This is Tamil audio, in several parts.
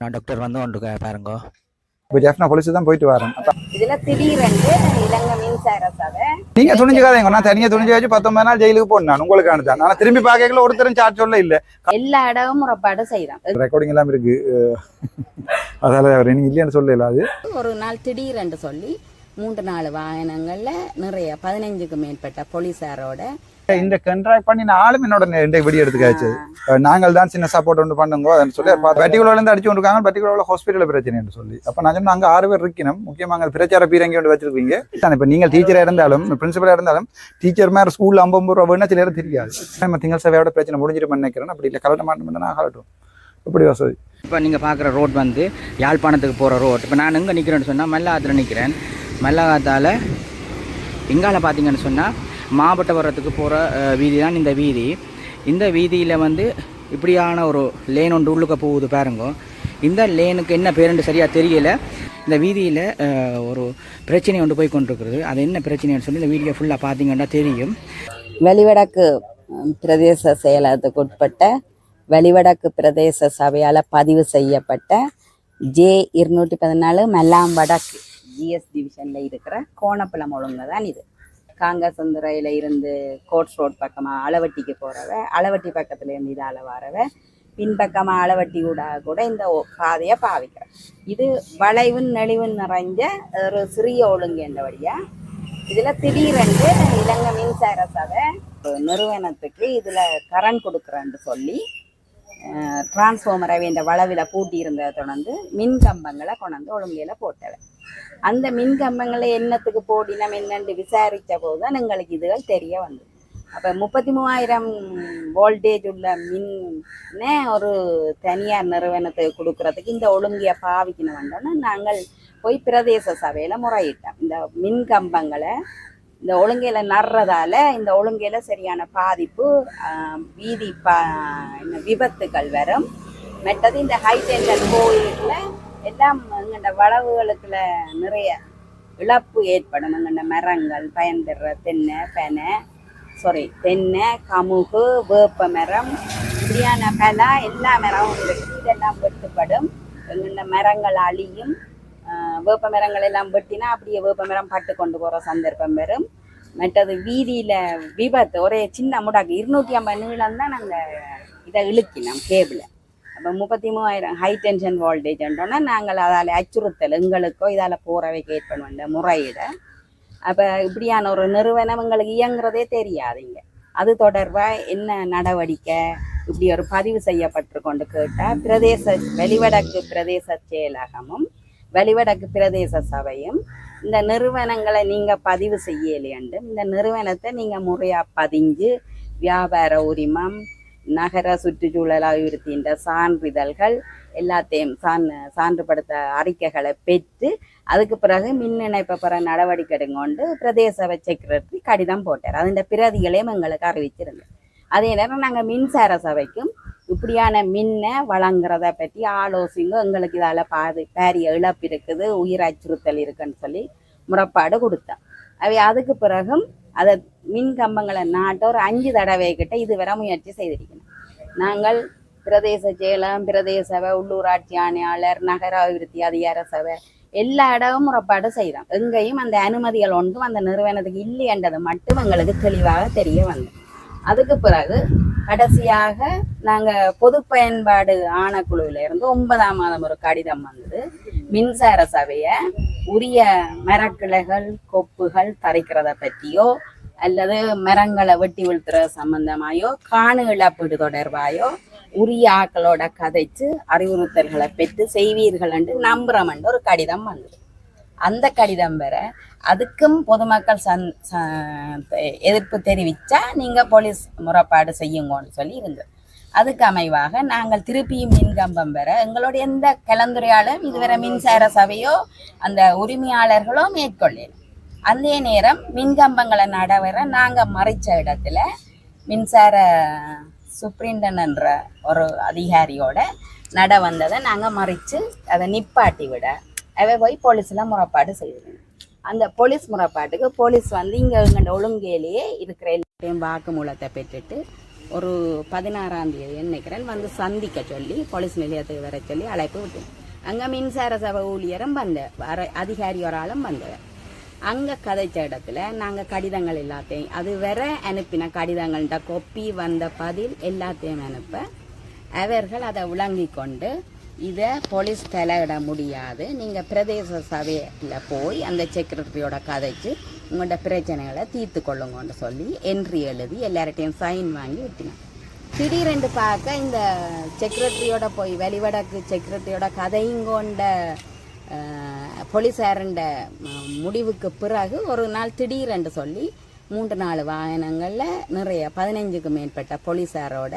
நான் டாக்டர் வந்து கொண்டு பாருங்க. இப்போ ஜெஃப்னா போலீஸ் தான் போயிட்டு வரேன். இதுல திடீரென்று இலங்கை மின்சார சபை நீங்க துணிஞ்சுக்காதீங்க. நான் தனியா துணிஞ்சு வச்சு பத்தொன்பது நாள் ஜெயிலுக்கு போனேன். நான் உங்களுக்கு அனுப்பிச்சேன் நான் திரும்பி பார்க்கல ஒருத்தரும் சார்ஜ் சொல்ல இல்ல. எல்லா இடமும் முறைப்பாடு செய்தான். ரெக்கார்டிங் எல்லாம் இருக்கு. அதால அவர் நீங்க இல்லைன்னு சொல்லல அது. ஒரு நாள் திடீரென்று சொல்லி மூன்று நாலு வாகனங்கள்ல நிறைய பதினைஞ்சுக்கு மேற்பட்ட போலீஸாரோட இந்த கண்ட்ராக்ட் பண்ணி ஆளும் என்னோட இந்த வெடி எடுத்துக்காச்சு. நாங்கள் தான் சின்ன சப்போர்ட் ஒன்று பண்ணுங்க அதன்னு சொல்லி பட்டிகுலர்ல இருந்து அடிச்சு கொண்டிருக்காங்க பட்டிகுலர்ல ஹாஸ்பிட்டல் பிரச்சனைன்னு சொல்லி. அப்ப நான் சொன்னேன் அங்க ஆறு பேர் இருக்கணும். முக்கியமா அங்க பிரச்சார பீரங்கி ஒன்று வச்சிருக்கீங்க இப்ப நீங்க டீச்சரா இருந்தாலும் பிரின்சிபலா இருந்தாலும் டீச்சர் மாதிரி ஸ்கூல்ல ஐம்பது ரூபா வேணா சில நேரம் தெரியாது. நம்ம திங்கள் சபையோட பிரச்சனை முடிஞ்சிட்டு நினைக்கிறேன். அப்படி இல்லை கலட்ட மாட்டோம் நான் கலட்டும் எப்படி வசதி இப்போ நீங்கள் பார்க்குற ரோட் வந்து யாழ்ப்பாணத்துக்கு போகிற ரோட் இப்போ நான் எங்கே நிற்கிறேன்னு சொன்னால் மல்லாத்தில் நிற்கிறேன் மல்லாகத்தால் இங்கால பார்த்தீங்கன்னு சொன்னால் மாவட்டபுரத்துக்கு போகிற வீதி தான் இந்த வீதி. இந்த வீதியில் வந்து இப்படியான ஒரு லேன் ஒன்று உள்ளுக்க போகுது பாருங்க. இந்த லேனுக்கு என்ன பேருன்னு சரியாக தெரியல. இந்த வீதியில் ஒரு பிரச்சனை ஒன்று போய் கொண்டிருக்கிறது. அது என்ன பிரச்சனைன்னு சொல்லி இந்த வீடியோ ஃபுல்லாக பார்த்தீங்கன்னா தெரியும். வெளிவடக்கு பிரதேச செயலகத்துக்கு உட்பட்ட வெளிவடக்கு பிரதேச சபையால் பதிவு செய்யப்பட்ட ஜே இருநூற்றி பதினாலு மெல்லாம் வடக்கு ஜிஎஸ் டிவிஷனில் இருக்கிற கோணப்பழம் ஒழுங்கு தான் இது. காங்கசந்துறையில் இருந்து கோட்ஸ் ரோட் பக்கமாக அளவட்டிக்கு போகிறவ அளவட்டி பக்கத்தில் இருந்து இதால் வரவ பின்பக்கமாக அளவட்டி கூட கூட இந்த ஒ- பாதையை பாவிக்கிறேன் இது வளைவும் நெளிவும் நிறைஞ்ச ஒரு சிறிய ஒழுங்கு என்றபடியாக இதில் திடீரென்று இலங்கை மின்சார சபை நிறுவனத்துக்கு இதில் கரண்ட் கொடுக்குறேன்னு சொல்லி டிரான்ஸ்ஃபார்மரை வேண்ட வளவில் பூட்டி இருந்ததை தொடர்ந்து மின் கம்பங்களை கொண்டாந்து ஒழுங்கையில் போட்டவை. அந்த மின் கம்பங்களை என்னத்துக்கு போடினம் என்னென்று விசாரித்த போது தான் எங்களுக்கு இதுகள் தெரிய வந்தது. அப்போ முப்பத்தி மூவாயிரம் வோல்டேஜ் உள்ள மின்னே ஒரு தனியார் நிறுவனத்துக்கு கொடுக்கறதுக்கு இந்த ஒழுங்கியை பாவிக்கணும் வந்தோன்னா நாங்கள் போய் பிரதேச சபையில் முறையிட்டோம். இந்த மின் கம்பங்களை இந்த ஒழுங்கையில் நடுறதால இந்த ஒழுங்கையில் சரியான பாதிப்பு வீதி பா என்ன விபத்துகள் வரும். மற்றது இந்த ஹை கோயிலில் எல்லாம் எங்கள்ட வளவுகளுக்குள்ள நிறைய இழப்பு ஏற்படும். எங்கள்ட மரங்கள் பயன்பெற தென்னை பனை சாரி தென்னை கமுகு வேப்ப மரம் இப்படியான பலா எல்லா மரமும் இதெல்லாம் வெட்டுப்படும். எங்கள்ட மரங்கள் அழியும். வேப்ப மரங்கள் எல்லாம் வெட்டினா அப்படியே வேப்ப மரம் பட்டு கொண்டு போகிற சந்தர்ப்பம் வரும். மற்றது வீதியில் விபத்து ஒரே சின்ன முடாக்கு இருநூற்றி ஐம்பது நீளம் தான் நாங்கள் இதை இழுக்கினோம் கேபிளை இப்போ முப்பத்தி மூவாயிரம் ஹை டென்ஷன் வோல்டேஜ்ன்றோன்னா நாங்கள் அதால் அச்சுறுத்தல் எங்களுக்கோ இதால் போகிறவைக்கு ஏற்படுவோம் முறையிட. அப்போ இப்படியான ஒரு நிறுவனம் எங்களுக்கு இயங்குறதே தெரியாதுங்க. அது தொடர்பாக என்ன நடவடிக்கை? இப்படி ஒரு பதிவு செய்யப்பட்டிருக்கொண்டு கேட்டால் பிரதேச வெளிவடக்கு பிரதேச செயலகமும் வெளிவடக்கு பிரதேச சபையும் இந்த நிறுவனங்களை நீங்கள் பதிவு செய்யலையண்டும் இந்த நிறுவனத்தை நீங்கள் முறையாக பதிஞ்சு வியாபார உரிமம் நகர சுற்றுச்சூழல் அபிவிருத்தின்ற சான்றிதழ்கள் எல்லாத்தையும் சான் சான்றுபடுத்த அறிக்கைகளை பெற்று அதுக்கு பிறகு மின் இணைப்பை பெற நடவடிக்கை எடுங்கொண்டு பிரதேச செக்ரட்டரி கடிதம் போட்டார். அதிൻ്റെ பிரதிகளையும் எங்களுக்கு அறிவிச்சிருந்தோம் அதே நேரம் நாங்கள் மின்சார சபைக்கும் இப்படியான மின்னை வழங்குறத பற்றி ஆலோசிங்க. எங்களுக்கு இதால் பாது பாரிய இழப்பு இருக்குது உயிர் அச்சுறுத்தல் இருக்குன்னு சொல்லி முறைப்பாடு கொடுத்தேன் அவை அதுக்கு பிறகும் அதை மின் கம்பங்களை நாட்ட ஒரு அஞ்சு தடவை கிட்ட இதுவரை முயற்சி செய்திருக்கணும். நாங்கள் பிரதேச செயலம் பிரதேச சபை உள்ளூராட்சி ஆணையாளர் நகர அபிவிருத்தி அதிகார சபை எல்லா இடமும் முறைப்பாடு செய்தோம். எங்கேயும் அந்த அனுமதிகள் ஒன்றும் அந்த நிறுவனத்துக்கு இல்லையன்றது மட்டும் எங்களுக்கு தெளிவாக தெரிய வந்தது. அதுக்கு பிறகு கடைசியாக நாங்கள் பொது பயன்பாடு ஆணைக்குழுவிலிருந்து ஒன்பதாம் மாதம் ஒரு கடிதம் வந்தது. மின்சார சபையை உரிய மரக்கிளைகள் கொப்புகள் தரைக்கிறத பற்றியோ அல்லது மரங்களை வெட்டி வீழ்த்துற சம்பந்தமாயோ காணு இழப்பீடு தொடர்பாயோ உரிய ஆக்களோட கதைச்சு அறிவுறுத்தல்களை பெற்று செய்வீர்கள் என்று நம்புறோம்னு ஒரு கடிதம் வந்தது. அந்த கடிதம் பெற அதுக்கும் பொதுமக்கள் சந் ச- எதிர்ப்பு தெரிவிச்சா நீங்க போலீஸ் முறைப்பாடு செய்யுங்கன்னு சொல்லி இருந்தது. அதுக்கு அமைவாக நாங்கள் திருப்பியும் மின்கம்பம் பெற எங்களுடைய எந்த கலந்துரையாலும் இதுவரை மின்சார சபையோ அந்த உரிமையாளர்களோ மேற்கொள்ளல அதே நேரம் மின்கம்பங்களை நடவர நாங்கள் மறைச்ச இடத்துல மின்சார சுப்ரிண்டன்ன்ற ஒரு அதிகாரியோட நட வந்ததை நாங்கள் மறைச்சு அதை நிப்பாட்டி விட அவை போய் போலீஸில் முறைப்பாடு செய்திருந்தோம் அந்த போலீஸ் முறைப்பாட்டுக்கு போலீஸ் வந்து இங்கே எங்கள்ட ஒழுங்கையிலேயே இருக்கிற எல்லாத்தையும் வாக்குமூலத்தை பெற்றுட்டு ஒரு பதினாறாம் தேதி நினைக்கிறேன் வந்து சந்திக்க சொல்லி போலீஸ் நிலையத்துக்கு வர சொல்லி அழைப்பு விட்டேன். அங்கே மின்சார சபை ஊழியரும் வந்த வர அதிகாரி ஒரு ஆளும் வந்தவர். அங்கே கதைச்ச இடத்துல நாங்கள் கடிதங்கள் எல்லாத்தையும் அது வர அனுப்பின கடிதங்கள்கிட்ட கொப்பி வந்த பதில் எல்லாத்தையும் அனுப்ப அவர்கள் அதை விளங்கி கொண்டு இதை போலீஸ் தலையிட முடியாது. நீங்கள் பிரதேச சபையில் போய் அந்த செக்ரட்டரியோட கதைச்சு உங்களோட பிரச்சனைகளை தீர்த்து கொள்ளுங்கன்னு சொல்லி என்ட்ரி எழுதி எல்லார்ட்டையும் சைன் வாங்கி விட்டினேன் திடீரென்று பார்க்க இந்த செக்ரட்டரியோட போய் வெளிவடக்கு செக்ரட்டரியோட கதையும் கொண்ட போலீஸாரண்ட முடிவுக்கு பிறகு ஒரு நாள் திடீரென்று சொல்லி மூன்று நாலு வாகனங்களில் நிறைய பதினைஞ்சுக்கு மேற்பட்ட போலீஸாரோட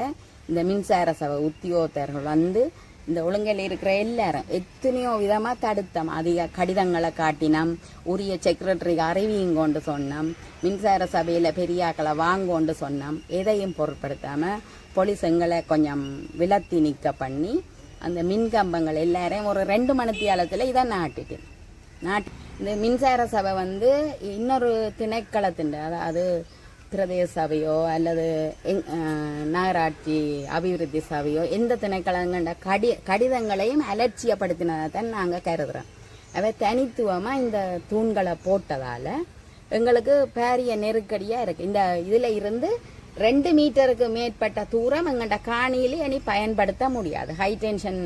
இந்த மின்சார சபை உத்தியோகத்தர்கள் வந்து இந்த ஒழுங்கையில் இருக்கிற எல்லாரும் எத்தனையோ விதமாக தடுத்தோம். அதிக கடிதங்களை காட்டினோம். உரிய செக்ரட்டரிக்கு அறிவியும் கொண்டு சொன்னோம். மின்சார சபையில் பெரியாக்களை வாங்கோண்டு சொன்னோம். எதையும் பொருட்படுத்தாமல் போலீஸ் எங்களை கொஞ்சம் விலத்தி நிற்க பண்ணி அந்த மின் கம்பங்கள் எல்லாரையும் ஒரு ரெண்டு மணித்தியாலத்தில் இதை நாட்டிட்டு நாட் இந்த மின்சார சபை வந்து இன்னொரு திணைக்களத்தின் அதாவது பிரதேச சபையோ அல்லது எங்- நகராட்சி அபிவிருத்தி சபையோ எந்த திணைக்களங்கண்ட கடி கடிதங்களையும் அலட்சியப்படுத்தினதை தான் நாங்கள் கருதுகிறோம் அவை தனித்துவமாக இந்த தூண்களை போட்டதால் எங்களுக்கு பாரிய நெருக்கடியாக இருக்குது இந்த இதில் இருந்து ரெண்டு மீட்டருக்கு மேற்பட்ட தூரம் எங்கள்கிட்ட காணியிலே இனி பயன்படுத்த முடியாது. ஹை டென்ஷன்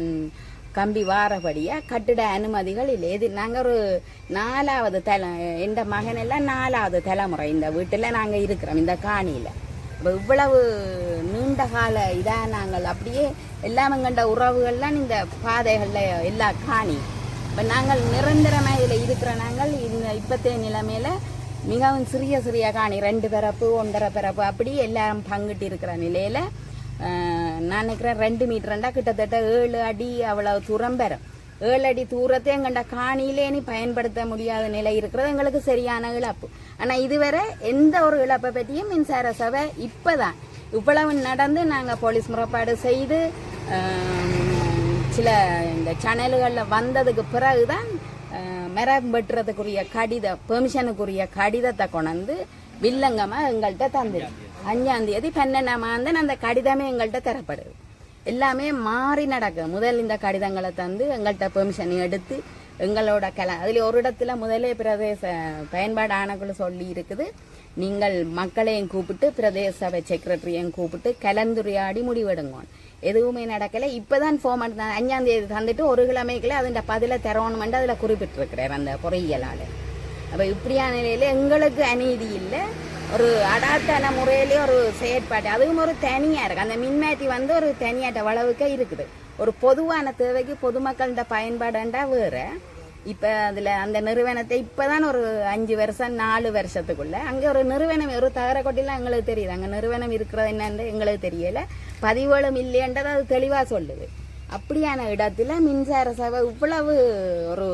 கம்பி வாரபடியாக கட்டிட அனுமதிகள் இல்லை. இது நாங்கள் ஒரு நாலாவது தலை எந்த மகனெல்லாம் நாலாவது தலைமுறை இந்த வீட்டில் நாங்கள் இருக்கிறோம் இந்த காணியில். இப்போ இவ்வளவு நீண்ட கால இதாக நாங்கள் அப்படியே எல்லாம் எங்கண்ட உறவுகள்லாம் இந்த பாதைகளில் எல்லா காணி. இப்போ நாங்கள் நிரந்தரமாக இதில் இருக்கிற நாங்கள் இந்த இப்பத்தைய நிலைமையில் மிகவும் சிறிய சிறிய காணி ரெண்டு பிறப்பு ஒன்றரை பிறப்பு அப்படி எல்லாரும் பங்கிட்டு இருக்கிற நிலையில் நான் நினைக்கிறேன் ரெண்டு மீட்டர்ண்டா கிட்டத்தட்ட ஏழு அடி அவ்வளவு தூரம் பெறும். ஏழு அடி தூரத்தை எங்கண்ட காணியிலே நீ பயன்படுத்த முடியாத நிலை இருக்கிறது எங்களுக்கு சரியான இழப்பு. ஆனால் இதுவரை எந்த ஒரு இழப்பை பற்றியும் மின்சார சபை இப்பதான் இவ்வளவு நடந்து நாங்கள் போலீஸ் முறைப்பாடு செய்து சில இந்த சேனல்களில் வந்ததுக்கு பிறகுதான் தான் மரம் வெட்டுறதுக்குரிய கடித பெர்மிஷனுக்குரிய கடிதத்தை கொண்டு வில்லங்கமாக எங்கள்கிட்ட தந்துடும் அஞ்சாம் தேதி பன்னெண்டாம் ஆண்டு அந்த கடிதமே எங்கள்கிட்ட தரப்படுது எல்லாமே மாறி நடக்கும் முதல் இந்த கடிதங்களை தந்து எங்கள்கிட்ட பெர்மிஷன் எடுத்து எங்களோட கல அதில் ஒரு இடத்துல முதலே பிரதேச பயன்பாடு ஆணைக்குழு சொல்லி இருக்குது. நீங்கள் மக்களையும் கூப்பிட்டு பிரதேச சபை செக்ரட்டரியையும் கூப்பிட்டு கலந்துரையாடி முடிவெடுங்க. எதுவுமே நடக்கலை. இப்பதான் ஃபார்மட் தான் அஞ்சாம் தேதி தந்துட்டு ஒரு கிழமைக்குள்ள அதில் பதில தரணுமெண்டு அதில் குறிப்பிட்டிருக்கிறார் அந்த பொறியியலாளர். அப்போ இப்படியான நிலையில் எங்களுக்கு அநீதி இல்லை. ஒரு அடாத்தான முறையிலே ஒரு செயற்பாடு. அதுவும் ஒரு தனியாக இருக்குது அந்த மின்மாற்றி வந்து ஒரு தனியாட்ட வளவுக்க இருக்குது. ஒரு பொதுவான தேவைக்கு பொதுமக்கள்கிட்ட பயன்பாடுண்டா வேறு. இப்போ அதில் அந்த நிறுவனத்தை இப்போதான் ஒரு அஞ்சு வருஷம் நாலு வருஷத்துக்குள்ளே அங்கே ஒரு நிறுவனம் ஒரு தகரக்கொட்டிலாம் எங்களுக்கு தெரியுது. அங்கே நிறுவனம் இருக்கிறது என்னன்னு எங்களுக்கு தெரியலை. பதிவுகளும் இல்லையன்றது அது தெளிவாக சொல்லுது. அப்படியான இடத்துல மின்சார சபை இவ்வளவு ஒரு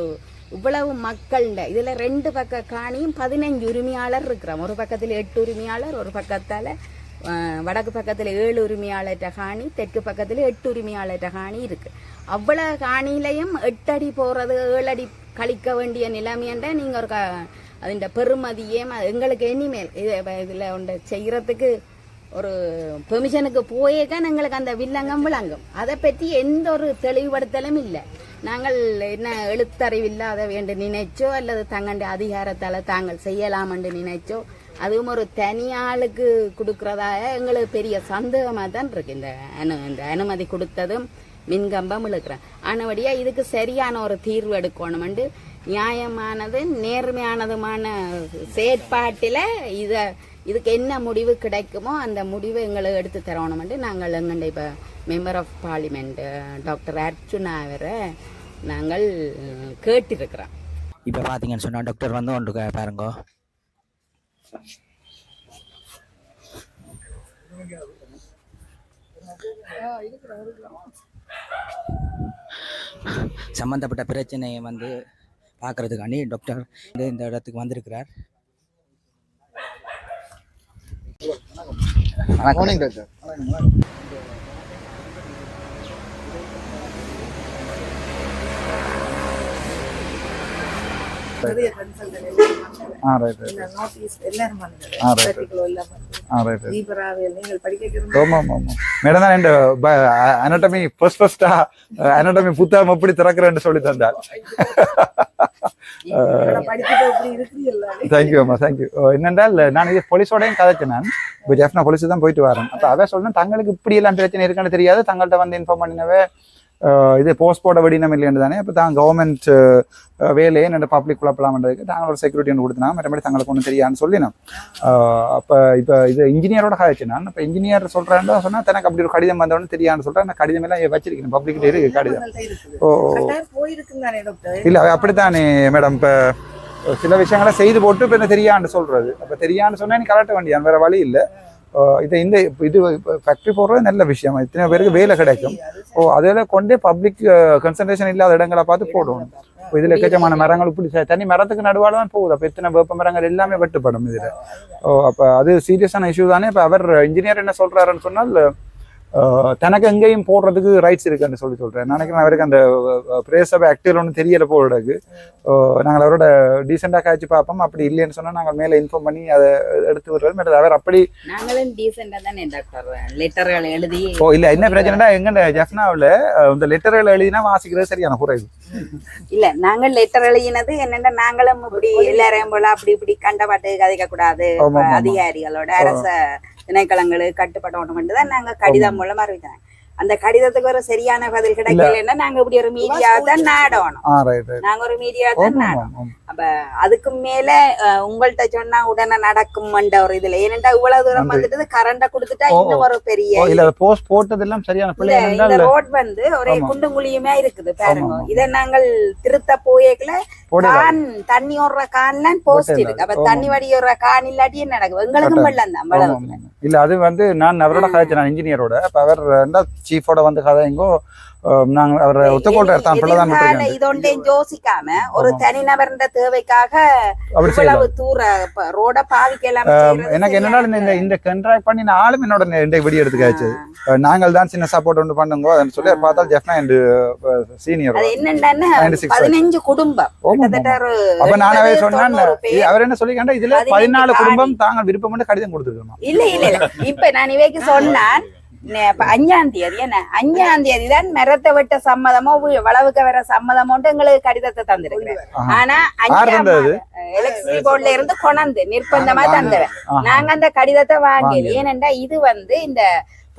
இவ்வளவு மக்கள்ண்ட. இதில் ரெண்டு பக்க காணியும் பதினஞ்சு உரிமையாளர் இருக்கிறோம் ஒரு பக்கத்தில் எட்டு உரிமையாளர் ஒரு பக்கத்தால் வடக்கு பக்கத்தில் ஏழு உரிமையாளர் காணி தெற்கு பக்கத்தில் எட்டு உரிமையாளர்கிட்ட காணி இருக்குது அவ்வளோ காணியிலையும் எட்டடி போகிறது அடி கழிக்க வேண்டிய நிலைமையண்டா நீங்கள் ஒரு க அதுண்ட பெருமதியே எங்களுக்கு இனிமேல் இது இதில் ஒன்று செய்கிறதுக்கு ஒரு பெர்மிஷனுக்கு போயே எங்களுக்கு அந்த வில்லங்கம் விளங்கும். அதை பற்றி எந்த ஒரு தெளிவுபடுத்தலும் இல்லை. நாங்கள் என்ன எழுத்தறிவில்லாத வேண்டு நினைச்சோ அல்லது தங்கண்ட அதிகாரத்தால் தாங்கள் செய்யலாம் என்று நினைச்சோ அதுவும் ஒரு தனியாளுக்கு கொடுக்கறதா எங்களுக்கு பெரிய சந்தேகமாக தான் இருக்கு. இந்த அனு இந்த அனுமதி கொடுத்ததும் மின்கம்பம் இழுக்கிறேன். ஆனபடியாக இதுக்கு சரியான ஒரு தீர்வு எடுக்கணுமெண்டு நியாயமானது நேர்மையானதுமான செயற்பாட்டில் இதை இதுக்கு என்ன முடிவு கிடைக்குமோ அந்த முடிவை எங்களுக்கு எடுத்து தரணுமெண்டு நாங்கள் எங்கண்ட இப்போ member of parliament doctor Archuna அவரை நாங்கள் கேட்டிருக்கிறோம். இப்போ பார்த்தீங்கன்னு சொன்னால் டாக்டர் வந்து ஒன்று பாருங்க. சம்பந்தப்பட்ட பிரச்சனையை வந்து பார்க்கறதுக்காண்டி டாக்டர் வந்து இந்த இடத்துக்கு வந்திருக்கிறார். மார்னிங் டாக்டர் நிறைய மேடம் தான் ஃபர்ஸ்ட் ஃபர்ஸ்டா புத்தகம் எப்படி திறக்கிறேன்னு சொல்லி தந்தார். தேங்க்யூ அம்மா தேங்க்யூ என்னென்றால் நான் இது போலீஸோடையும் கதைச்சேன் நான். இப்போ ஜெஃப்னா போலீஸ் தான் போயிட்டு வரேன். அப்போ அவன் சொல்லணும் தங்களுக்கு இப்படி எல்லாம் பிரச்சனை இருக்குன்னு தெரியாது. தங்கள்கிட்ட வந்து இன்ஃபார்ம் பண்ணினவே இது போஸ்ட் போட வெடினம் இல்லைன்னு தானே இப்போ தான் கவர்மெண்ட் வேலையை என்னோட பப்ளிக் குழப்பலாம்ன்றதுக்கு தாங்கள் ஒரு செக்யூரிட்டி ஒன்று கொடுத்தனா மற்றபடி தங்களுக்கு ஒன்றும் தெரியாதுன்னு சொல்லினோம். அப்போ இப்போ இது இன்ஜினியரோட கதைச்சு நான் இப்போ இன்ஜினியர் சொல்கிறேன்னு சொன்னால் தனக்கு அப்படி ஒரு கடிதம் வந்தவொன்னு தெரியாதுன்னு சொல்கிறேன் அந்த கடிதம் எல்லாம் வச்சிருக்கேன் பப்ளிக்கிட்ட இருக்கு கடிதம். ஓ இல்ல அப்படித்தானே மேடம் இப்ப சில விஷயங்களை செய்து போட்டு இப்ப என்ன தெரியான்னு சொல்றது. அப்ப தெரியான்னு சொன்னா நீ கலட்ட வேண்டியான் வேற வழி இல்ல. இது இந்த இது ஃபேக்டரி போடுறது நல்ல விஷயம் இத்தனை பேருக்கு வேலை கிடைக்கும் ஓ அதில் கொண்டே பப்ளிக் கன்சன்ட்ரேஷன் இல்லாத இடங்களை பார்த்து போடுவோம் இப்போ இதில் எக்கச்சமான மரங்கள் இப்படி தனி மரத்துக்கு நடுவால தான் போகுது அப்போ எத்தனை வேப்ப மரங்கள் எல்லாமே வெட்டுப்படும் இதில் ஓ அப்போ அது சீரியஸான இஷ்யூ தானே இப்போ அவர் இன்ஜினியர் என்ன சொல்றாருன்னு சொன்னால் தனக்கு எங்கேயும் போடுறதுக்கு ரைட்ஸ் இருக்குன்னு சொல்லி சொல்றேன். நினைக்கிறேன் அவருக்கு அந்த பிரேசபை ஆக்டிவ் ஒன்றும் தெரியல போடுறதுக்கு நாங்கள் அவரோட டீசெண்டாக காய்ச்சி பார்ப்போம். அப்படி இல்லைன்னு சொன்னால் நாங்கள் மேலே இன்ஃபார்ம் பண்ணி அதை எடுத்து விடுறது. மற்றது அவர் அப்படி நாங்களும் டீசெண்டா தானே டாக்டர் லெட்டர்கள் எழுதி ஓ இல்லை என்ன பிரச்சனைனா எங்க ஜெஃப்னாவில் இந்த லெட்டர்கள் எழுதினா வாசிக்கிறது சரியான குறைவு. இல்ல நாங்கள் லெட்டர் எழுதினது என்னன்னா நாங்களும் இப்படி எல்லாரையும் போல அப்படி இப்படி கண்டபாட்டு கதைக்க கூடாது. அதிகாரிகளோட அரச திணைக்களங்களுக்கு கட்டுப்படணும் தான் நாங்க கடிதம் மூலமா அறிவித்தோம் அந்த கடிதத்துக்கு ஒரு சரியான பதில் கிடைக்கலன்னா நாங்க இப்படி ஒரு மீடியா தான் நாடணும். நாங்க ஒரு மீடியா தான் நாடணும். அப்ப அதுக்கு மேல அஹ், உங்கள்ட்ட சொன்னா உடனே நடக்கும்ன்ற ஒரு இதுல. ஏனென்றா இவ்வளவு தூரம். வந்துட்டு கரண்ட கொடுத்துட்டா. இன்னும் ஒரு பெரிய இல்ல போஸ்ட் போட்டதெல்லாம் சரியான பிள்ளை இல்ல, இந்த ரோட் வந்து ஒரே ஆமா. குண்டும் குழியுமே இருக்குது பாருங்க. இதை நாங்கள் திருத்த போயேக்கல போடல கான் தண்ணி ஓடுற கான்லாம் போஸ்ட் இருக்கு. அப்ப. தண்ணி வடியோடுற கான் இல்லாட்டி நடக்கும் எங்களுக்கும். வெள்ளம் தான். இல்ல அது வந்து நான் அவரோட கதைச்சேன் நான் இன்ஜினியரோட அவர் சீஃபோட வந்து கதைங்கோ நாங்க அவர் ஒத்துக்கொள்றாரு தான் பிள்ளை தான் எதிர்கால விட்டுருக்கேன் இதொண்டையும் யோசிக்காம ஒரு. தனிநபர்ன்ற தேவைக்காக இவ்வளவு தூர ரோட பாவிக்கலாம் எனக்கு என்னன்னா இந்த இந்த கண்ட்ராக்ட் பண்ணி நான் ஆளும் என்னோட இந்த வீடியோ எடுத்து காய்ச்சது நாங்கள் தான் சின்ன சப்போர்ட் ஒன்று பண்ணுங்க அதன்னு சொல்லி அவர் பார்த்தா ஜெஃப்னா என் சீனியர் என்னன்னா 96 பதினஞ்சு குடும்பம். அப்ப நானவே சொன்னேன். அவர் என்ன சொல்லிக்கண்டா இதுல பதினாலு. குடும்பம் தாங்கள் விருப்பம் கடிதம் கொடுத்துருக்கோம் இல்ல இல்ல இல்ல. இப்ப நான் இவைக்கு சொன்னான் அஞ்சாம் தேதி என்ன அஞ்சாம் தேதி தான் மரத்தை வெட்ட சம்மதமோ வளவுக்கு வர சம்மதமோன்ட்டு எங்களுக்கு கடிதத்தை தந்திருக்கிறேன். ஆனா அஞ்சாம்? எலக்ட்ரிசிட்டி போர்ட்ல இருந்து கொணந்து நிர்பந்தமா தந்தவன். நாங்க அந்த கடிதத்தை வாங்கல. ஏனென்றா இது வந்து இந்த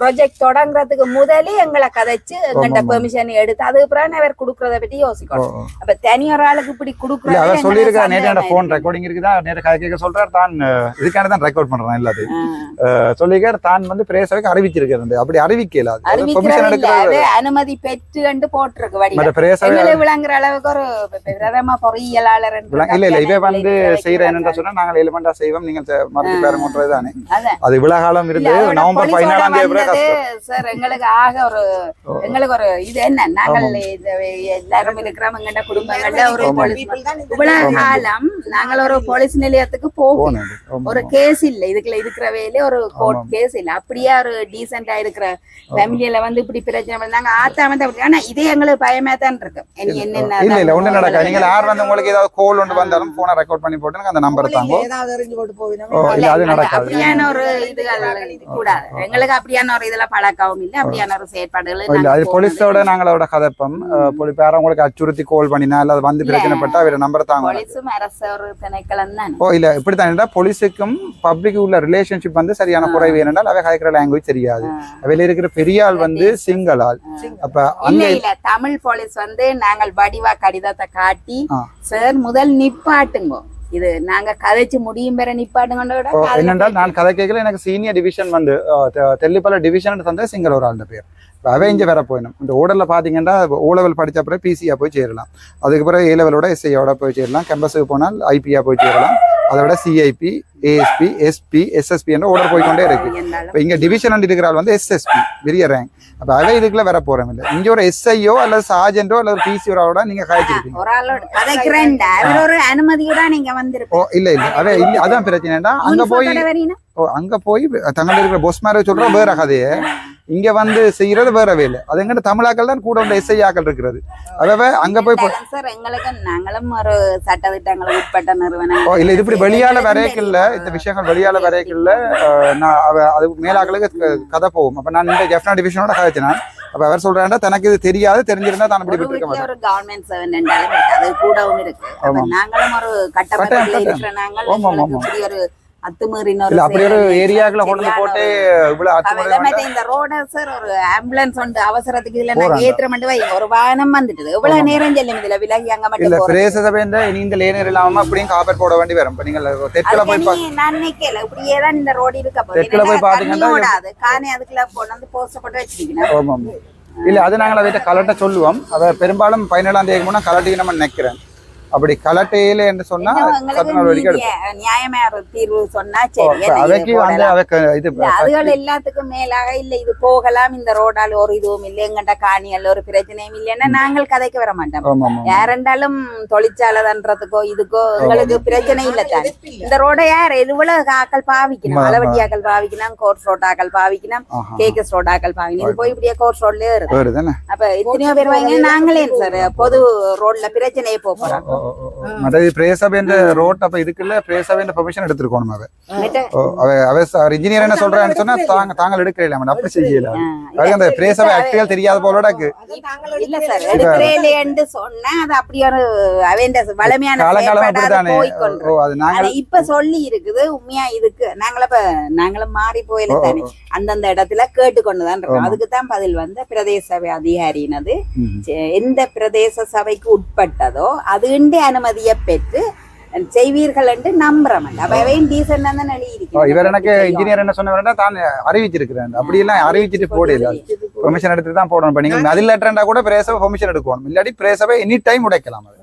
ப்ராஜெக்ட் தொடங்குறதுக்கு முதலே எங்களை கதைச்சு எங்கள்ட்ட ஆமா. பெர்மிஷன் எடுத்து அதுக்கு பிறகு அவர் குடுக்கறத பத்தி யோசிக்கணும். அப்ப தனி ஒரு ஆளுக்கு இப்படி குடுக்கறது அவர் சொல்லியிருக்கா நேற்று சந்தேகமா ரெக்கார்டிங் இருக்குதா நேற்று கதை கேட்க சொல்றாரு தான் இதுக்கான தான் ரெக்கார்ட் பண்றேன் எல்லாத்தையும் சொல்லியிருக்காரு தான் வந்து பிரேசவைக்கு அறிவிச்சிருக்காரு அப்படி அறிவிக்கல அறிவிக்கிறது அனுமதி பெற்று கண்டு போட்டிருக்கு எங்களுக்கு விளங்குற அளவுக்கு ஒரு பிரதம பொறியியலாளர் என்று இல்ல இல்ல இவ எங்களை வந்து வைக்க செய்யற என்னன்ற வைக்கிறாங்க. சொன்னா நாங்கள் எலிமெண்டா செய்வோம் நீங்க மறுத்து பேரங்கன்றது தானே அதான். அது விழாகாலம் இல்ல, இருந்து நவம்பர் பதினாலாம் தேதி கஷ்டம் சார் எங்களுக்கு ஆக ஒரு. எங்களுக்கு ஒரு இது என்ன நாங்கள். இது எல்லாரும் இருக்கிறோம் எங்கட குடும்பங்கள்ல ஒரு. போலீஸ் தான் இவ்வளவு. காலம் நாங்கள் ஒரு போலீஸ் நிலையத்துக்கு ஆமா, ஒரு. கேஸ் இல்ல இதுக்குள்ள இருக்கிற வேலையில ஒரு கோர்ட். கேஸ் இல்ல அப்படியே ஒரு டீசெண்டா இருக்கிற ஃபேமிலியில வந்து இப்படி பிரச்சனை பண்ணாங்க ஆத்தா வந்து அப்படி ஆனா இதே எங்களுக்கு பயமா தான் இருக்கு இனி என்னென்ன இல்ல இல்ல ஒண்ணு நடக்காது நீங்க யார் வந்து. உங்களுக்கு ஏதாவது கோல் ஒன்று வந்தாலும் போனை ரெக்கார்ட் பண்ணி போட்டு அந்த நம்பர் தாங்க ஏதாவது அறிஞ்சு போட்டு இல்ல, அது நடக்காது. அப்படியான ஒரு இதுகள் கூடாது எங்களுக்கு அப்படியான ஒரு இதுல பழக்கவும் இல்ல அப்படியான செயற்பாடுகள் அது போலீஸோட. நாங்கள் அவரோட கதைப்போம் உங்களுக்கு அச்சுறுத்தி கோல் பண்ணினா இல்ல அது வந்து இல்ல. பிரச்சனை பட்டா அவர நம்பர் தாங்க போலீஸும் அரசு ஒரு திணைக்களம் தானே ஓ இல்ல இப்படித்தான் போலீஸுக்கும் பப்ளிக் உள்ள ரிலேஷன்ஷிப் வந்து சரியான. குறைவு ஏனென்றால் அவை கதைக்கிற லாங்குவேஜ் தெரியாது அவையில இருக்கிற பெரிய ஆள் வந்து சிங்கள ஆள் அப்ப இல்ல அங்க இல்ல தமிழ் போலீஸ் வந்து நாங்கள் வடிவா கடிதத்தை காட்டி. சார் முதல் நிப்பாட்டுங்க இது நாங்க கதைச்சு முடியும் பெற காதுல என்னென்றால் நான் கதை கேட்கல எனக்கு சீனியர் டிவிஷன் வந்து தெல்லிப்பல டிவிஷன் தந்த சிங்கள ஒரு ஆளுடைய பேர். அவன் இங்கே வேற போயிடும் இந்த ஓடல்ல பார்த்தீங்கன்னா ஓ லெவல் படிச்ச அப்புறம் பிசியா போய் சேரலாம். அதுக்கு பிறகு ஏ லெவலோட எஸ்ஐயோட போய் சேரலாம். கேம்பஸுக்கு போனால் ஐபியா போய் சேரலாம். அதை விட சிஐபி ஏஎஸ்பி எஸ்பி எஸ்எஸ்பி என்ற ஓர்டர் போய்க்கொண்டே இருக்கு. இப்போ இங்கே டிவிஷன் இருக்கிற ஆள் வந்து எஸ்எஸ்பி பெரிய ரேங்க் அப்போ அவன் இதுக்குள்ள வர போறோம் இல்லை. இங்கே ஒரு எஸ்ஐயோ அல்லது சார்ஜென்ட்டோ அல்லது பிசிஓட நீங்க காய்ச்சிருப்பீங்க ஒரு ஆளோட கதைக்கிறேன் அவர் ஒரு அனுமதியோட நீங்க ஓ வந்திருப்போம் இல்ல இல்ல. அவன் இல்ல அதான் பிரச்சனைடா அங்க போய் ஓ அங்க போய் தங்கள்ட்ட இருக்கிற பொஸ் மாதிரி சொல்ற வேற கதையை. இங்க வந்து செய்யறது வேற வேலை. அது எங்கிட்ட தமிழாக்கள் தான் கூட வந்து எஸ்ஐயாக்கள் இருக்கிறது. அதாவது அங்க போய் சார் எங்களுக்கு நாங்களும் ஒரு சட்டத்திட்டங்களுக்கு உட்பட்ட நிறுவனம் ஓ இல்ல இது இப்படி வெளியால வரையக்கில்ல இந்த விஷயங்கள் வெளியால வரையக்கில்ல நான் அது மேலாக்களுக்கு கதை போகும். அப்ப நான் இந்த ஜெஃப்னா டிவிஷனோட கதைச்சு நான். அப்ப அவர் சொல்றேன்டா தனக்கு இது தெரியாது தெரிஞ்சிருந்தா தான் இப்படி வீட்டுல மாட்டேன். ஒரு கவர்மெண்ட் செவன் என்றாலும் இருக்கு. அது கூடவும் இருக்கு. நாங்களும் ஒரு கட்டமைப்புல. இருக்கிற நாங்கள் ஒரு அத்துமீறின இல்ல அப்படி ஒரு ஏரியாக்குள்ள கொண்டு போட்டு இவ்வளவு இந்த ரோட சார் ஒரு ஆம்புலன்ஸ் வந்து அவசரத்துக்கு இதுல போறாங்க. ஏத்துற மட்டும் வைங்க. ஒரு வாகனம் வந்துட்டு எவ்வளவு ஆமாம். நேரம் செல்லும் இதுல விலகி அங்க இல்ல மட்டும் போறது. பிரேச இந்த இனி இந்த லேனர் இல்லாம அப்படியும் காப்பர் போட வேண்டி வரும். இப்ப நீங்க தெற்குல அதுக்கு போய் பா- நீ- நான் நிக்கல. இப்படியே தான் இந்த ரோடு இருக்க போகுது. தெற்குல போய் பாத்தீங்கன்னா காணி அதுக்குள்ள கொண்டு வந்து போஸ்ட் போட்டு வச்சிருக்கணும் ஆமா ஆமா. இல்ல அது நாங்கள் அதை கலட்ட சொல்லுவோம். அத பெரும்பாலும் பதினேழாம் தேதி முன்னா நம்ம நினைக்கிறேன். அப்படி கலட்டையில என்று சொன்னா சட்ட நடவடிக்கை எடுக்கும். தீர்வு சொன்னா சரி அவைக்கு வந்து போடலாம். அவைக்கு இது இல்ல, அதுகள் எல்லாத்துக்கும் மேலாக இல்ல இது போகலாம் இந்த ரோடால ஒரு இதுவும் இல்லை எங்கண்ட காணியல்ல ஒரு பிரச்சனையும் இல்லைன்னா நாங்கள் கதைக்கு வர மாட்டோம். யாரெண்டாலும் தொழிற்சாலை தன்றதுக்கோ இதுக்கோ எங்களுக்கு பிரச்சனை இல்ல தானே. இந்த ரோட யார் எவ்வளவு ஆக்கள் பாவிக்கணும். அளவட்டியாக்கள் பாவிக்கணும் கோர்ஸ் ரோட்டாக்கள் பாவிக்கணும். கேக்கஸ் ரோட்டாக்கள் பாவிக்கணும். இது போய் இப்படியே கோர்ஸ் ரோட்லயே இருக்கு அப்ப எத்தனையோ பேர் வாங்க நாங்களே சார் பொது ரோட்ல பிரச்சனையே போறோம். ஓ, ஓ, ஓ, ஓ. மற்றது பிரேசபேந்த ரோட் அப்ப இதுக்குள்ள பிரேசபேந்த பெர்மிஷன் எடுத்துருக்கோம் அவ. மற்ற- ஓ, அவ அவ இன்ஜினியர் என்ன சொல்றான்னு சொன்னா தாங்க தாங்கள் எடுக்கல நம்ம அப்படி செய்யல அதுக்கு அந்த பிரேசபை தெரியாத போலடாக்கு இல்ல சார் சொன்னா அது வளமையான அது ஓ அது நாங்கள் ஆனா இப்ப சொல்லி இருக்குது உண்மையா இதுக்கு. நாங்கள இப்ப நாங்களும் மாறி போயில தானே. அந்தந்த இடத்துல கேட்டுக்கொண்டுதான் இருக்கோம். அதுக்கு தான் பதில் வந்து பிரதேச சபை அதிகாரினது. எந்த பிரதேச சபைக்கு உட்பட்டதோ அதுண்டு அனுமதியை பெற்று செய்வீர்கள் என்று நம்புறோம் அப்ப அவையும் டீசென்ட் தான் ஓ, இவர் எனக்கு இன்ஜினியர் என்ன சொன்னவர்னா தான் அறிவிச்சிருக்கிறேன் அப்படி எல்லாம் அறிவிச்சிட்டு போடல பெர்மிஷன் எடுத்துட்டு தான் போடணும். நீங்க அதில் லெட்டர்ண்டா கூட பிரேசவை பெர்மிஷன் எடுக்கணும். இல்லாட்டி பிரேசவை எனி டைம் உடைக்கலாம் அது.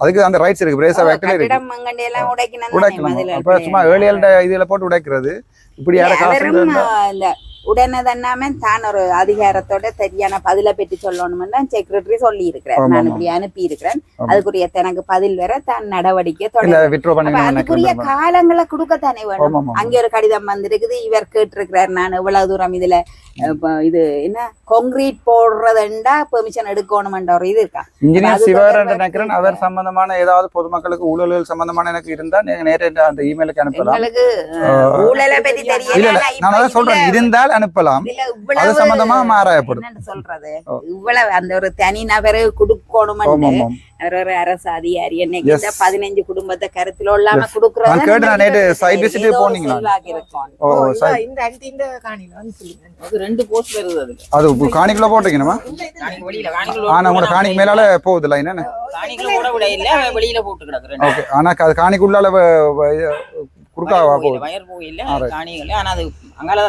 அதுக்கு அந்த ரைட்ஸ் இருக்கு. பிரேசவை ஆக்டிவ் இருக்கு. உடைக்கலாம் அப்ப சும்மா ஏழியல்ட இதுல போட்டு உடைக்கிறது. இப்படி யார உடனே தன்னாம தான் ஒரு அதிகாரத்தோட சரியான பதில பெற்று சொல்லணும்னு தான் செக்ரட்டரி சொல்லி இருக்கிறேன் நான். இப்படி அனுப்பி இருக்கிறேன். அதுக்குரிய தனக்கு பதில் வேற தான் நடவடிக்கை பண்ணி அதுக்குரிய காலங்களை கொடுக்கத்தானே வேணும். அங்க ஒரு கடிதம் வந்திருக்குது. இவர் கேட்டிருக்கிறார் நான் இவ்வளவு தூரம் இதுல இது என்ன கான்கிரீட் போடுறதுண்டா பெர்மிஷன் எடுக்கணும்ன்ற ஒரு இது இருக்கா? இன்ஜினியர் நினைக்கிறேன் அவர் சம்பந்தமான ஏதாவது பொதுமக்களுக்கு ஊழல்கள் சம்பந்தமான எனக்கு இருந்தா நீங்க நேரே அந்த இமெயிலுக்கு அனுப்பலாம். ஊழலை பத்தி தெரியல நான் சொல்றேன். இருந்தால் அனுப்பலாம். அது இவ்வளவு சம்பந்தமா மாறாயப்படும். சொல்றது. இவ்வளவு அந்த ஒரு தனி நபரை கொடுக்கணும் ஒரு அரசு அதிகாரி. இந்த பதினஞ்சு குடும்பத்தை கருத்துல இல்லாம கொடுக்கறது நான் போனீங்களா? ஓ இந்த இந்த காணில அது ரெண்டு போஸ்ட் வருது அது காணிக்குள்ள போட்டுக்கணுமா காணிக்கு வெளியில காணிக்குள்ள ஆனா உங்களோட காணிக்கு மேலால போகுதுல்ல என்னன்னு? காணிக்குள்ள கூட விட இல்ல வெளியில போட்டு கிடக்கு ரெண்டு ஓகே ஆனா அது காணிக்குள்ளால அங்கால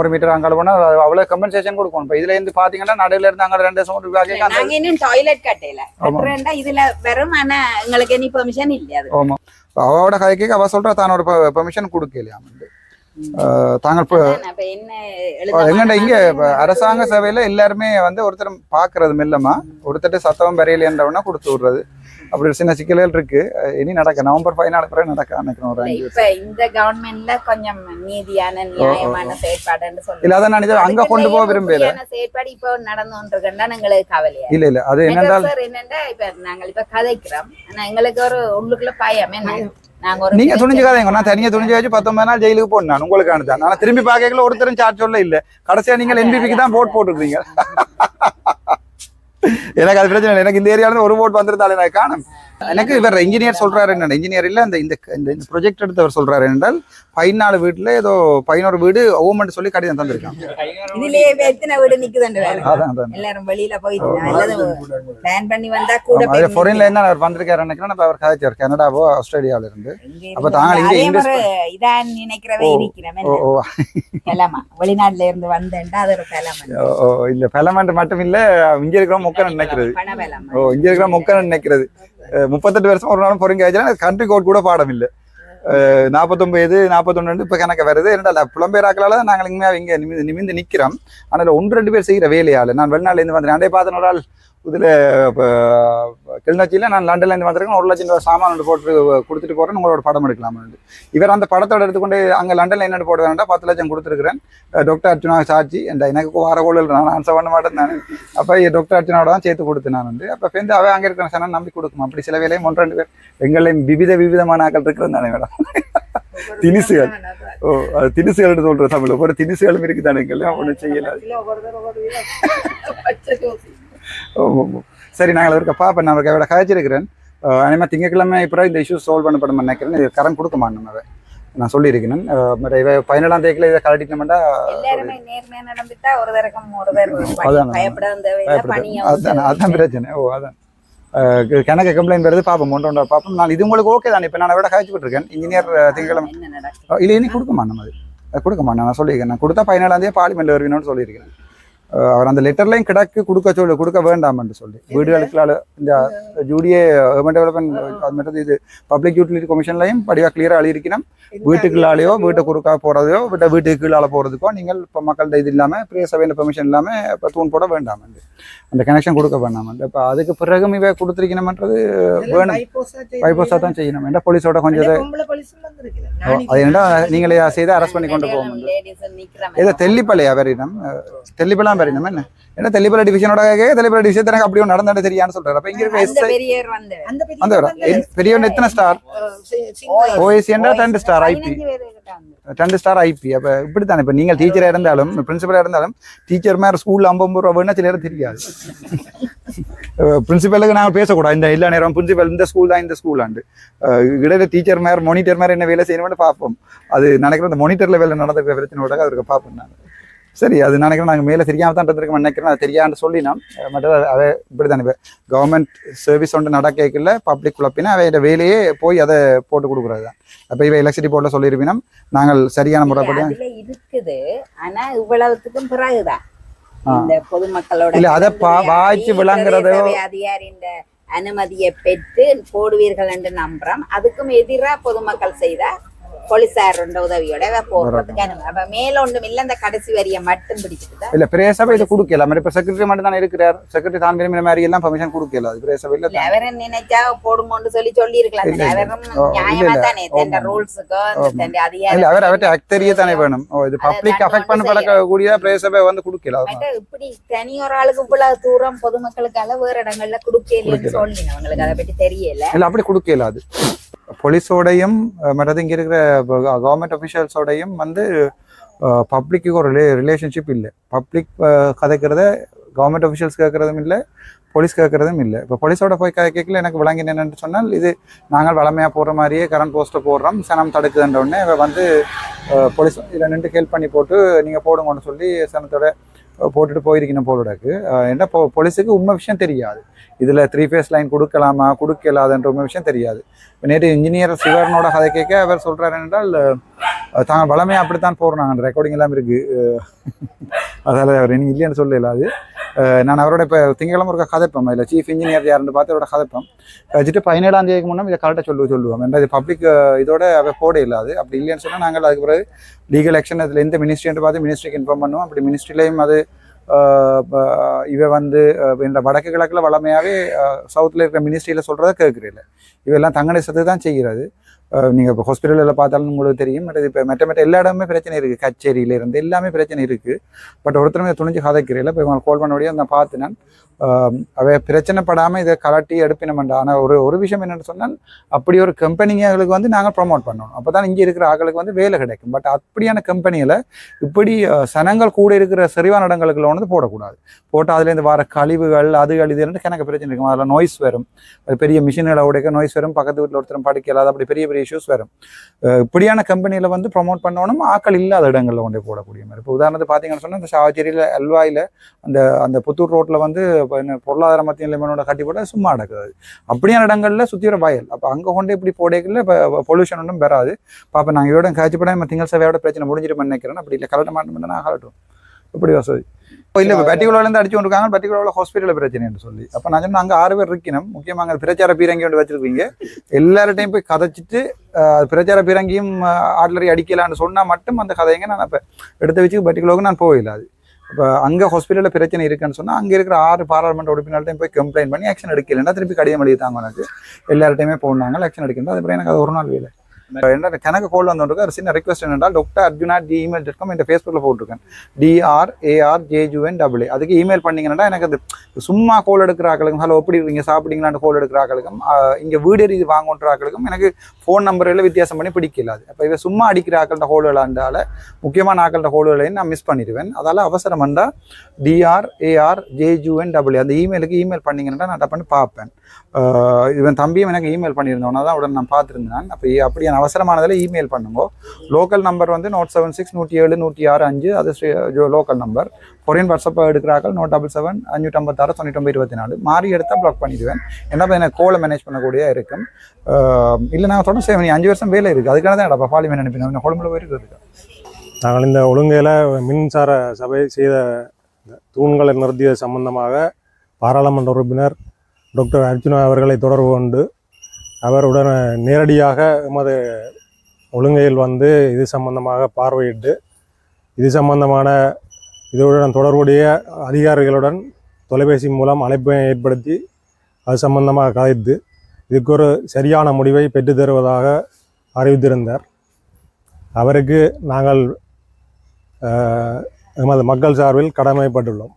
ஒரு மீட்டர் அங்கே போனா அவ்வளவு கம்பன்சேஷன் கொடுக்கணும். இப்போ இதுல இருந்து பாத்தீங்கன்னா நடுவுல இருந்து அங்க ரெண்டு நாங்க இன்னும் டாய்லெட் கட்டையில இதுல வெறும் ஆனா எங்களுக்கு எனி பெர்மிஷன் இல்ல அது. ஆமா. அவளோட கதைக்கு அவ சொல்றா தான் ஒரு பெர்மிஷன் கொடுக்கலையாம் தாங்கள் இப்போ அதான் அப்ப என்ன எழுத எங்கண்ட இங்க அரசாங்க சேவையில எல்லாருமே வந்து ஒருத்தர் பாக்குறது இல்லம்மா ஒருத்தர் சத்தம் வரையிலன்றவனா கொடுத்து விடுறது. அப்படி ஒரு சின்ன சிக்கல்கள் இருக்கு. இனி நடக்க நவம்பர் பதினாலு பிறகு நடக்க ஒரு இப்ப இந்த கவர்மெண்ட்ல கொஞ்சம் நீதியான நியாயமான செயற்பாடுன்னு சொல்லி இல்ல அதான் நான் இதை அங்க கொண்டு போக விரும்பல. செயற்பாடு இப்போ நடந்து கொண்டிருக்கா எங்களுக்கு கவலையா இல்ல இல்ல அது என்னென்றால் என்னன்னா இப்ப நாங்கள் இப்ப கதைக்கிறோம். ஆனா எங்களுக்கு ஒரு உள்ளுக்குள்ள பயம். என்ன நாங்க ஒரு நீங்க துணிஞ்சுக்காதீங்க நான் தனியா துணிஞ்சு வச்சு பத்தொன்பது நாள் ஜெயிலுக்கு போனேன் உங்களுக்கு அனுப்பிச்சேன். நான் திரும்பி பார்க்கல ஒருத்தரும் சார்ஜ் சொல்ல இல்ல. கடைசியா நீங்கள் என்பிபிக்கு தான் போட் போட்டுருக்கீங்க. எனக்கு அது பிரச்சனை இல்லை. எனக்கு இந்த ஏரியால ஒரு போட் வந்திருந்தாலே நான் காணும். எனக்கு இவர் இன்ஜினியர் சொல்றாரு என்ன இன்ஜினியர் இல்ல இந்த இந்த இந்த ப்ரொஜெக்ட் எடுத்தவர் சொல்றாரு என்றால் பதினாலு வீட்டுல ஏதோ பதினோரு வீடு ஓமெண்ட் சொல்லி கடிதம் தந்திருக்கான் இதுலயே எத்தனை வீடு நிக்குதுன்னு வேற. அதான் அதான் எல்லாரும் வெளியில போயிட்டு பிளான் பண்ணி வந்தா கூட அது ஃபாரின்ல என்ன அவர் வந்திருக்காரு நினைக்கிறேன் அப்ப அவர் கதைச்சார் கனடாவோ ஆஸ்திரேலியாவில இருந்து அப்ப தாங்கள் இங்க இதான் நினைக்கிறவே ஓ கிளமா வெளிநாட்டுல இருந்து வந்தேன்டா அது ஒரு கிளமன் ஓ, இல்ல பெலமெண்ட் மட்டும் இல்ல இங்க இருக்கிற மொக்கன்னு நினைக்கிறது. ஓ இங்க இருக்கிற மொக்கன்னு நினைக்கிறது. முப்பத்தெட்டு வருஷம் ஒரு நாளும் பொறுங்க ஆச்சுன்னா கண்ட்ரி கோட் கூட பாடம் இல்லை நாற்பத்தொம்பது நாற்பத்தொன்னு இப்போ கணக்கு வருது. என்னடா புலம்பெயராக்களால தான் நாங்கள் இங்கே இங்கே நிமிந்து நிமிந்து நிற்கிறோம் ஆனால் ஒன்று ரெண்டு பேர் செய்கிற வேலையால் நான் வெளிநாள்லேருந்து வந்தேன். அண்டே பார்த்தனோரால் ஒரு ஆள் இதில் இப்போ கிளிநொச்சியில் நான் லண்டன்லேருந்து வந்திருக்கேன் ஒரு லட்சம் ரூபா சாமான் போட்டு கொடுத்துட்டு போகிறேன் உங்களோட படம் எடுக்கலாம்னு இவர் அந்த படத்தோட எடுத்துக்கொண்டு அங்கே லண்டனில் என்ன போட வேண்டாம் பத்து லட்சம் கொடுத்துருக்கிறேன் டாக்டர் அர்ச்சனா சாட்சி என்ற எனக்கு வார கோளில் நான் ஆன்சர் பண்ண மாட்டேன் நான் அப்போ டாக்டர் அர்ச்சனாவோட தான் சேர்த்து கொடுத்து நான் வந்து அப்போ சேர்ந்து அவன் அங்கே இருக்கிற சனம் நம்பி கொடுக்கும் அப்படி சில வேலையும் ஒன்று ரெண்டு பேர் எங்களையும் விவித விவிதமான ஆக்கள் இருக்கிறது தானே மேடம் தினிசுகள் ஓ அது தினிசுகள்னு சொல்கிற தமிழ் ஒரு தினிசுகளும் இருக்குது தானே எங்களையும் ஒன்றும் செய்யலை ஓ, ஓ, ஓ. சரி நாங்கள் இருக்க பாப்பேன் நான் அவட கதைச்சிருக்கிறேன் அதே திங்கக்கிழமை இப்போ இந்த இஷ்யூ சால்வ் பண்ணப்படும் நினைக்கிறேன். இது கரண்ட் கொடுக்க மாட்டோம் அவன் நான் சொல்லியிருக்கிறேன். அஹ், மற்ற இவ பதினேழாம் தேதியில் இதை கலட்டிட்டோம்னா அதான். அதான் பிரச்சனை. ஓ அதான். கணக்கு கம்ப்ளைண்ட் வருது பார்ப்போம். ஒன்று ஒன்றா பார்ப்போம். நான் இது உங்களுக்கு ஓகே தான். இப்போ நான் விட கழிச்சு இருக்கேன் இன்ஜினியர் திங்கக்கிழமை இல்லை இனி கொடுக்க மாட்டோம் அது? அது கொடுக்க மாட்டேன் நான் சொல்லியிருக்கேன் நான் கொடுத்தா பதினேழாம் தேதி பார்லிமெண்ட் வருவீங்கன்னு சொல்லியிருக்கிறேன். அஹ், அவர் அந்த லெட்டர்லையும் கிடக்கு கொடுக்க சொல்லி கொடுக்க வேண்டாம்னு சொல்லி. வீடுகளுக்குள்ள இந்த ஜூடிஏ urban டெவலப்மெண்ட் இது பப்ளிக் யூட்டிலிட்டி கமிஷன்லையும் படிவாக கிளியராக அழியிருக்கணும் வீட்டுக்குள்ளாலேயோ வீட்டை குறுக்கா போகிறதையோ வீட்டை வீட்டுக்கு கீழால போகிறதுக்கோ நீங்கள் இப்போ மக்கள்கிட்ட இது இல்லாமல் பிரிய சபையில் பெர்மிஷன் இல்லாமல் இப்போ தூண் போட வேண்டாம் அந்த கனெக்ஷன் கொடுக்க வேண்டாம் இப்போ அதுக்கு பிறகும் இவை கொடுத்துருக்கணும்ன்றது வேணும். பைப்போஸாக தான் செய்யணும். என்ன போலீஸோட கொஞ்சம் இதை- அது என்னடா நீங்களே செய்து அரெஸ்ட் பண்ணி கொண்டு போக முடியும் லேடிஸ் நிக்கிற ஏதோ தெல்லிப்பெல்லாம் வரினம் என்ன? என்ன தெல்லிப்பள்ளி டிவிஷனோட கேட்க தெல்லிப்பள்ளி டிவிஷன் எனக்கு அப்படியே நடந்தாலும் தெரியான்னு சொல்றாரு. அப்ப இங்க இருக்க அந்த பெரிய பெரியவன் எத்தனை ஸ்டார் ஓஎஸ்சி என்றா ரெண்டு ஸ்டார் ஐபி ரெண்டு ஸ்டார் ஐபி அப்ப இப்படித்தானே? இப்ப நீங்கள் டீச்சரா இருந்தாலும் பிரின்சிபலா இருந்தாலும் டீச்சர் மேல ஸ்கூல்ல ஐம்பது ரூபா வேணா சில நேரம் தெரியாது. பிரின்சிபலுக்கு நாங்கள் பேசக்கூடாது. இந்த எல்லா நேரம் பிரின்சிபல் இந்த ஸ்கூல் தான் இந்த ஸ்கூலாண்டு இடையில டீச்சர் மேர் மானிட்டர் மேர் என்ன வேலை செய்யணும்னு பார்ப்போம். அது நினைக்கிறேன் அந்த மானிட்டர் லெவலில் நடந்த பிரச்சனையோட அவருக்கு பார்ப்போம் நான் சரி அது நினைக்கிறேன் நாங்கள் மேலே தெரியாம தான் இருந்திருக்கோம் நினைக்கிறேன். அது தெரியான்னு சொல்லி நான் மற்ற அவை இப்படி தானே கவர்மெண்ட் சர்வீஸ் ஒன்று நடக்கல பப்ளிக் குழப்பினா அவையோட வேலையே போய் அதை போட்டு கொடுக்குறது தான். அப்போ இவை எலக்ட்ரிசிட்டி போர்டில் சொல்லியிருப்பினோம் நாங்கள் சரியான முறைப்படி இருக்குது. ஆனா இவ்வளவுத்துக்கும் பிறகுதான். இந்த பொதுமக்களோட இல்ல, அத வாய்ச்சு விளங்குறதோ- அதிகாரியின் அனுமதியை பெற்று போடுவீர்கள் என்று நம்புறோம். அதுக்கும் எதிரா பொதுமக்கள் செய்தா போலீசார் உதவியோட அனுமதி அப்ப மேல ஒன்றும் இல்ல இந்த கடைசி வரியை மட்டும் பிடிச்சிட்டு இல்ல பிரேசபை இது கொடுக்கல. மாதிரி இப்போ செக்ரட்டரி மட்டும் தான் இருக்கிறார். செக்ரட்டரி தான் விரும்பின மாதிரி எல்லாம் பர்மிஷன் கொடுக்கல. அது பிரேசபையில் இல்ல அவரும் நினைச்சா போடுங்கன்னு சொல்லி சொல்லி இருக்கலாம். அவரும் நியாயமா. தானே? ஆமா. ரூல்ஸுக்கோ ஆமா. தந்த இல்ல அதிகாரம் அவர் அவர்கிட்ட அக்தரிய தானே வேணும். இது பப்ளிக் தான் அஃபெக்ட் பண்ண ஒண்ணும் பழக்கக்கூடிய பிரேசபை வந்து கொடுக்கல. இப்படி தனி ஒரு ஆளுக்கு இவ்வளவு தூரம் பொதுமக்களுக்காக வேற இடங்கள்ல கொடுக்கலன்னு சொல்லி அவங்களுக்கு அதை பத்தி தெரியல. இல்ல அப்படி கொடுக்கல அது. போலீஸோடையும் மற்றது இங்கே இருக்கிற கவர்மெண்ட் அஃபிஷியல்ஸோடையும் வந்து பப்ளிக்கு ஒரு ரிலே ரிலேஷன்ஷிப் இல்லை. பப்ளிக் கதைக்கிறத கவர்மெண்ட் அஃபிஷியல்ஸ் கேட்கறதும் இல்லை போலீஸ் கேட்கறதும் இல்லை. இப்போ போலீஸோட போய் கதை கேட்கல எனக்கு விளங்கின என்னென்னு சொன்னால் இது நாங்கள் வளமையாக போடுற மாதிரியே கரண்ட் போஸ்ட்டை போடுறோம் சனம் தடுக்குதுன்ற உடனே வந்து போலீஸ் இதில் நின்று ஹெல்ப் பண்ணி போட்டு நீங்கள் போடுங்கன்னு சொல்லி சனத்தோட போட்டுட்டு போயிருக்கணும் போலோடக்கு. என்ன போ போலீஸுக்கு உண்மை விஷயம் தெரியாது. இதில் த்ரீ ஃபேஸ் லைன் கொடுக்கலாமா கொடுக்கலாதுன்ற உண்மை விஷயம் தெரியாது. இப்போ நேற்று இன்ஜினியர் சிவரனோட கதை கேட்க அவர் சொல்கிறார் என்றால் அஹ், தாங்கள் வளமையாக அப்படித்தான் போடுறாங்க ரெக்கார்டிங் எல்லாம் இருக்குது அதால் அவர் இனி இல்லைன்னு சொல்லல அது. நான் அவரோட இப்போ திங்கக்கிழமை ஒரு கதைப்பேன் இல்லை சீஃப் இன்ஜினியர் யாருன்னு பார்த்து அவரோட கதைப்பேன் வச்சுட்டு பதினேழாம் தேதிக்கு முன்னே இதை கரெக்டாக சொல்லு சொல்லுவோம். ஏன்னா இது பப்ளிக் இதோட அவை போட இல்லாது அப்படி இல்லைன்னு சொன்னால் நாங்கள் அதுக்கு பிறகு லீகல் ஆக்ஷன் அதில் எந்த மினிஸ்ட்ரின்னு பார்த்து மினிஸ்ட்ரிக்கு இன்ஃபார்ம் பண்ணுவோம். அப்படி மினிஸ்ட்ரிலையும் அது இவ வந்து இந்த வடக்கு கிழக்கில் வளமையாகவே சவுத்தில் இருக்கிற மினிஸ்ட்ரியில் சொல்கிறத கேட்குறீங்க இவெல்லாம் தங்கடேசத்தை தான் செய்கிறது. நீங்கள் இப்போ ஹாஸ்பிட்டலில் பார்த்தாலும் உங்களுக்கு தெரியும். மற்றது இப்போ மற்ற மற்ற எல்லா இடமே பிரச்சனை இருக்குது கச்சேரியில இருந்து எல்லாமே பிரச்சனை இருக்குது பட் ஒருத்தருமே துணிஞ்சு கதைக்கிறீங்கள இப்போ இவங்க கால் பண்ணபடியே நான் பார்த்து நான் அவை பிரச்சனைப்படாமல் இதை கலட்டி எடுப்பினமெண்டா ஆனால் ஒரு ஒரு விஷயம் என்னென்னு சொன்னால் அப்படி ஒரு கம்பெனிங்களுக்கு வந்து நாங்கள் ப்ரொமோட் பண்ணணும். அப்போ தான் இங்கே இருக்கிற ஆக்களுக்கு வந்து வேலை கிடைக்கும். பட் அப்படியான கம்பெனியில் இப்படி சனங்கள் கூட இருக்கிற சரிவான இடங்களுக்குள்ள வந்து போடக்கூடாது. போட்டால் அதுலேருந்து வர கழிவுகள் அது இதுன்னு கணக்கு பிரச்சனை இருக்கும். அதில் நோய்ஸ் வரும். அது பெரிய மிஷின்களை உடைக்க நோய்ஸ் வரும். பக்கத்து வீட்டில் ஒருத்தரும் படிக்கலாது அப்படி பெரிய பெரிய இஷ்யூஸ் வரும். இப்படியான கம்பெனியில் வந்து ப்ரொமோட் பண்ணணும் ஆக்கள் இல்லாத இடங்களில் கொண்டு போடக்கூடிய மாதிரி. இப்போ உதாரணத்துக்கு பார்த்தீங்கன்னு சொன்னால் இந்த சாவச்சேரியில் அல்வாயில் அந்த அந்த புத்தூர் ரோட்டில் வந்து என்ன பொருளாதார மத்திய நிலைமையோட கட்டி போட சும்மா நடக்குது. அப்படியான இடங்கள்ல சுற்றி வர வயல். அப்போ அங்கே கொண்டு இப்படி போடைகளில் இப்போ பொல்யூஷன் ஒன்றும் வராது. பாப்பா நாங்கள் இதோட காய்ச்சிப்பட நம்ம திங்கள் சேவையோட பிரச்சனை முடிஞ்சிட்டு நினைக்கிறேன். அப்படி இல்லை கலட்ட மாட்டோம் நான் கலட்டும் இப்படி வசதி இல்லை இப்போ பட்டிகுலாலேருந்து அடிச்சு கொண்டிருக்காங்க பட்டிகுலாவில் ஹாஸ்பிட்டலில் பிரச்சனைன்னு சொல்லி. அப்போ நான் சொன்னேன் அங்கே ஆறு பேர் இருக்கணும். முக்கியமாக அங்கே பிரச்சார பீரங்கி ஒன்று வச்சிருக்கீங்க எல்லார்ட்டையும் போய் கதைச்சிட்டு பிரச்சார பீரங்கியும் ஆட்லரி அடிக்கலான்னு சொன்னால் மட்டும் அந்த கதைங்க நான் இப்போ எடுத்து வச்சு பட்டிகுலாவுக்கு நான் போகல அது. இப்போ அங்கே ஹாஸ்பிட்டலில் பிரச்சனை இருக்குன்னு சொன்னால் அங்கே இருக்கிற ஆறு பாராளுமன்ற உறுப்பினர்கிட்டையும் போய் கம்ப்ளைண்ட் பண்ணி ஆக்ஷன் எடுக்கலைன்னா திருப்பி கடிதம் எழுதித்தாங்க எனக்கு எல்லார்ட்டையுமே போனாங்க ஆக்ஷன் எடுக்கணும். அதுக்கப்புறம் எனக்கு அது ஒரு நாள் வேலை. என்ன கணக்கு கோல் வந்துருக்கு ஒரு சின்ன ரிக்வஸ்ட் என்னென்றால் doctor Arjuna D email dot com இந்த ஃபேஸ்புக்கில் போட்டிருக்கேன் டிஆர் ஏஆர் ஜேஜுஎன் டபுள் அதுக்கு இமெயில் பண்ணிங்கன்னா எனக்கு அது சும்மா கோல் எடுக்கிற ஆக்களுக்கும் ஹலோ எப்படி இருக்கீங்க? சாப்பிட்டீங்களான்னு கோல் எடுக்கிற ஆக்களுக்கும் இங்கே வீடு இது வாங்குன்ற ஆக்களுக்கும் எனக்கு ஃபோன் நம்பரில் வித்தியாசம் பண்ணி பிடிக்கல அது. அப்போ இவ சும்மா அடிக்கிற ஆக்கள்கிட்ட ஹோல் விளாண்டால முக்கியமான ஆக்கள்கிட்ட ஹோல் விளையும் நான் மிஸ் பண்ணிடுவேன். அதால் அவசரம் டிஆர் ஏஆர் ஜேஜுஎன் டபுள் அந்த இமெயிலுக்கு இமெயில் பண்ணிங்கன்னா நான் டப்புன்னு பார்ப்பேன். இவன் தம்பியும் எனக்கு இமெயில் பண்ணியிருந்தோன்னா தான் உடனே நான் பார்த்துருந்தேன். அப்போ அப்படியான அவசரமானதில் இமெயில் பண்ணுங்க. லோக்கல் நம்பர் வந்து நோட் செவன் சிக்ஸ் நூற்றி ஏழு நூற்றி ஆறு அஞ்சு அது லோக்கல் நம்பர் கொரியன் வாட்ஸ்அப்பை எடுக்கிறார்கள் நோட் டபுள் செவன் அஞ்சூற்றம்பத்தாறு தொண்ணூற்றொம்பது இருபத்தி நாலு மாறி எடுத்தால் பிளாக் பண்ணிடுவேன். என்ன இப்ப எனக்கு கோலை மேனேஜ் பண்ணக்கூடிய இருக்கும். இல்லை நான் தொடர்ந்து சேவ் அஞ்சு வருஷம் வேலை இருக்குது அதுக்காக தான் இடப்பா பாலிமேன் அனுப்பினோம் கொழும்புல போயிருக்கு நாங்கள் இந்த ஒழுங்கையில் மின்சார சபை செய்த இந்த தூண்களை நிறுத்தியது சம்பந்தமாக பாராளுமன்ற உறுப்பினர் டாக்டர் அர்ஜுனா அவர்களை தொடர்பு கொண்டு அவருடன் நேரடியாக எமது ஒழுங்கையில் வந்து இது சம்பந்தமாக பார்வையிட்டு இது சம்பந்தமான இதுடன் தொடர்புடைய அதிகாரிகளுடன் தொலைபேசி மூலம் அழைப்பை ஏற்படுத்தி அது சம்பந்தமாக கலைத்து இதுக்கு ஒரு சரியான முடிவை பெற்று தருவதாக அறிவித்திருந்தார். அவருக்கு நாங்கள் எமது மக்கள் சார்பில் கடமைப்பட்டுள்ளோம்.